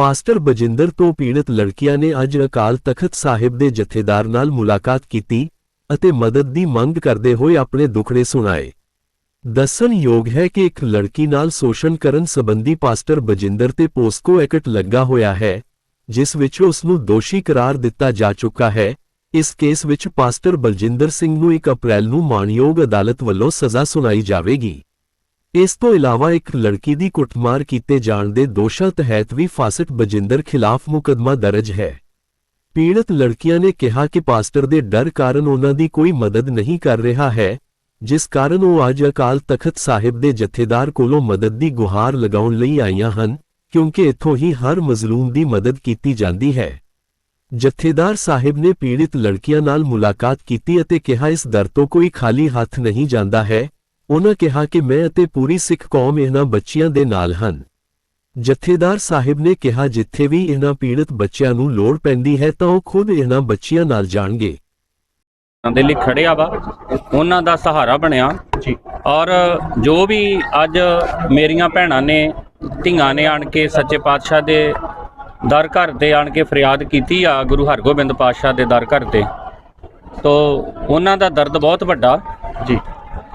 Pastor Bajinder ਤੋਂ ਪੀੜਤ ਲੜਕੀਆਂ ਨੇ ਅੱਜ ਅਕਾਲ ਤਖਤ ਸਾਹਿਬ ਦੇ ਜਥੇਦਾਰ ਨਾਲ ਮੁਲਾਕਾਤ ਕੀਤੀ ਅਤੇ ਮਦਦ ਦੀ ਮੰਗ ਕਰਦੇ ਹੋਏ ਆਪਣੇ ਦੁੱਖੜੇ ਸੁਣਾਏ। ਦੱਸਣਯੋਗ ਹੈ ਕਿ ਇੱਕ ਲੜਕੀ ਨਾਲ ਸ਼ੋਸ਼ਣ ਕਰਨ ਸੰਬੰਧੀ ਪਾਸਟਰ ਬਜਿੰਦਰ ਤੇ ਪੋਸਕੋ ਐਕਟ ਲੱਗਾ ਹੋਇਆ ਹੈ, ਜਿਸ ਵਿੱਚ ਉਸ ਨੂੰ ਦੋਸ਼ੀ ਕਰਾਰ ਦਿੱਤਾ ਜਾ ਚੁੱਕਾ ਹੈ। ਇਸ ਕੇਸ ਵਿੱਚ ਪਾਸਟਰ ਬਲਜਿੰਦਰ ਸਿੰਘ ਨੂੰ 1 ਅਪ੍ਰੈਲ ਨੂੰ ਮਾਣਯੋਗ ਅਦਾਲਤ ਵੱਲੋਂ ਸਜ਼ਾ ਸੁਣਾਈ ਜਾਵੇਗੀ। ਇਸ ਤੋਂ ਇਲਾਵਾ ਇੱਕ ਲੜਕੀ ਦੀ ਕੁੱਟਮਾਰ ਕੀਤੇ ਜਾਣ ਦੇ ਦੋਸ਼ਾਂ ਤਹਿਤ ਵੀ ਫਾਸਟ ਬਜਿੰਦਰ ਖਿਲਾਫ ਮੁਕੱਦਮਾ ਦਰਜ ਹੈ। ਪੀੜਤ ਲੜਕੀਆਂ ਨੇ ਕਿਹਾ ਕਿ ਪਾਸਟਰ ਦੇ ਡਰ ਕਾਰਨ ਉਹਨਾਂ ਦੀ ਕੋਈ ਮਦਦ ਨਹੀਂ ਕਰ ਰਿਹਾ ਹੈ, ਜਿਸ ਕਾਰਨ ਉਹ ਅੱਜ ਅਕਾਲ ਤਖਤ ਸਾਹਿਬ ਦੇ ਜਥੇਦਾਰ ਕੋਲੋਂ ਮਦਦ ਦੀ ਗੁਹਾਰ ਲਗਾਉਣ ਲਈ ਆਈਆਂ ਹਨ, ਕਿਉਂਕਿ ਇੱਥੋਂ ਹੀ ਹਰ ਮਜ਼ਲੂਮ ਦੀ ਮਦਦ ਕੀਤੀ ਜਾਂਦੀ ਹੈ। ਜਥੇਦਾਰ ਸਾਹਿਬ ਨੇ ਪੀੜਿਤ ਲੜਕੀਆਂ ਨਾਲ ਮੁਲਾਕਾਤ ਕੀਤੀ ਅਤੇ ਕਿਹਾ, ਇਸ ਦਰ ਤੋਂ ਕੋਈ ਖਾਲੀ ਹੱਥ ਨਹੀਂ ਜਾਂਦਾ ਹੈ ਉਹਨਾਂ ਕਿਹਾ ਕਿ ਮੈਂ ਅਤੇ ਪੂਰੀ ਸਿੱਖ ਕੌਮ ਇਹਨਾਂ ਬੱਚਿਆਂ ਦੇ ਨਾਲ ਹਨ। ਜਥੇਦਾਰ ਸਾਹਿਬ ਨੇ ਕਿਹਾ ਜਿੱਥੇ ਵੀ ਇਹਨਾਂ ਪੀੜਤ ਬੱਚਿਆਂ ਨੂੰ ਲੋੜ ਪੈਂਦੀ ਹੈ ਤਾਂ ਉਹ ਖੁਦ ਇਹਨਾਂ ਬੱਚਿਆਂ ਨਾਲ ਜਾਣਗੇ। ਦੇ ਲਈ ਖੜਿਆ ਵਾ। ਉਹਨਾਂ ਦਾ ਸਹਾਰਾ ਬਣਿਆ। ਜੀ। ਔਰ ਜੋ ਵੀ ਅੱਜ ਮੇਰੀਆਂ ਭੈਣਾਂ ਨੇ ਧੀਆਂ ਨੇ ਆਣ ਕੇ ਸੱਚੇ ਪਾਤਸ਼ਾਹ ਦੇ ਦਰ ਘਰ ਤੇ ਆਣ ਕੇ ਫਰਿਆਦ ਕੀਤੀ ਆ ਗੁਰੂ ਹਰਗੋਬਿੰਦ ਪਾਤਸ਼ਾਹ ਦੇ ਦਰ ਘਰ ਤੇ ਤੋ ਉਹਨਾਂ ਦਾ ਦਰਦ ਬਹੁਤ ਵੱਡਾ। ਜੀ।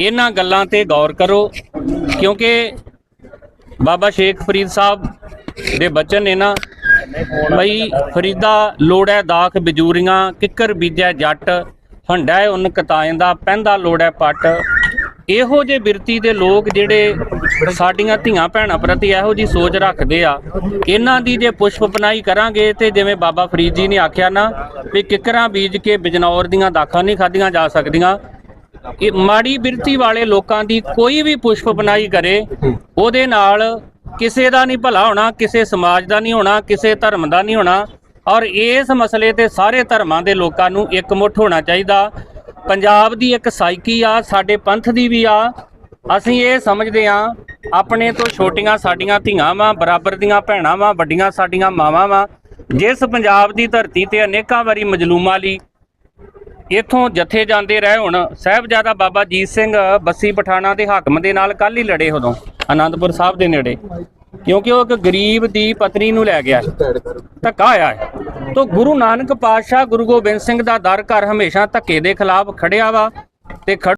ਇਹਨਾਂ ਗੱਲਾਂ ਤੇ ਗੌਰ ਕਰੋ, ਕਿਉਂਕਿ ਬਾਬਾ ਸ਼ੇਖ ਫਰੀਦ ਸਾਹਿਬ ਦੇ ਬਚਨ ਨੇ ਨਾ ਬਈ ਫਰੀਦਾ ਲੋੜੈ ਦਾਖ ਬਜੂਰੀਆਂ, ਕਿੱਕਰ ਬੀਜੈ ਜੱਟ, ਹੰਡਾ ਉਨ ਕਤਾਇੰਦਾ ਪੈਂਦਾ ਲੋੜੈ ਪੱਟ। ਇਹੋ ਜੇ ਬਿਰਤੀ ਦੇ ਲੋਕ ਜਿਹੜੇ ਸਾਡੀਆਂ ਧੀਆਂ ਭੈਣਾਂ ਪ੍ਰਤੀ ਇਹੋ ਜੀ ਸੋਚ ਰੱਖਦੇ ਆ, ਇਹਨਾਂ ਦੀ ਜੇ ਪੁਸ਼ਪ ਪਨਾਈ ਕਰਾਂਗੇ ਤੇ ਜਿਵੇਂ ਬਾਬਾ ਫਰੀਦ ਜੀ ਨੇ ਆਖਿਆ ਨਾ ਵੀ ਕਿੱਕਰਾਂ ਬੀਜ ਕੇ ਬਿਜਨੌਰ ਦੀਆਂ ਦਾਖਾਂ ਨਹੀਂ ਖਾਧੀਆਂ ਜਾ ਸਕਦੀਆਂ ਇਹ ਮਾੜੀ ਬਿਰਤੀ ਵਾਲੇ ਲੋਕਾਂ ਦੀ ਕੋਈ ਵੀ ਪੁਸ਼ਪ ਬਣਾਈ ਕਰੇ, ਉਹਦੇ ਨਾਲ ਕਿਸੇ ਦਾ ਨਹੀਂ ਭਲਾ ਹੋਣਾ, ਕਿਸੇ ਸਮਾਜ ਦਾ ਨਹੀਂ ਹੋਣਾ, ਕਿਸੇ ਧਰਮ ਦਾ ਨਹੀਂ ਹੋਣਾ। ਔਰ ਇਸ ਮਸਲੇ ਤੇ ਸਾਰੇ ਧਰਮਾਂ ਦੇ ਲੋਕਾਂ ਨੂੰ ਇਕਮੁੱਠ ਹੋਣਾ ਚਾਹੀਦਾ। ਪੰਜਾਬ ਦੀ ਇੱਕ ਸਾਈਕੀ ਆ, ਸਾਡੇ ਪੰਥ ਦੀ ਵੀ ਆ। ਅਸੀਂ ਇਹ ਸਮਝਦੇ ਆ ਆਪਣੇ ਤੋਂ ਛੋਟੀਆਂ ਸਾਡੀਆਂ ਧੀਆਂ ਵਾਂ, ਬਰਾਬਰ ਦੀਆਂ ਭੈਣਾਂ ਵਾਂ, ਵੱਡੀਆਂ ਸਾਡੀਆਂ ਮਾਵਾਂ ਵਾਂ। ਜਿਸ ਪੰਜਾਬ ਦੀ ਧਰਤੀ ਤੇ ਅਨੇਕਾਂ ਵਾਰੀ ਮਜਲੂਮਾਂ ਲਈ ਇੱਥੋਂ ਜਥੇ ਜਾਂਦੇ ਰਹੇ ਹੁਣ। ਸਾਹਿਬਜ਼ਾਦਾ ਬਾਬਾ ਜੀਤ ਸਿੰਘ ਬੱਸੀ ਪਠਾਣਾ ਦੇ ਹਾਕਮ ਦੇ ਨਾਲ ਕੱਲ ਹੀ ਲੜੇ ਉਦੋਂ ਆਨੰਦਪੁਰ ਸਾਹਿਬ ਦੇ ਨੇੜੇ। ਕਿਉਂਕਿ ਉਹ ਇੱਕ ਗਰੀਬ ਦੀ ਪਤਨੀ ਨੂੰ ਲੈ ਗਿਆ। ਧੱਕਾ ਆਇਆ ਹੈ। ਗੁਰੂ ਨਾਨਕ ਪਾਤਸ਼ਾਹ ਗੁਰੂ ਗੋਬਿੰਦ ਸਿੰਘ ਦਾ ਦਰ ਘਰ ਹਮੇਸ਼ਾ ਧੱਕੇ ਦੇ ਖਿਲਾਫ ਖੜਿਆ ਵਾ ਤੇ ਖੜ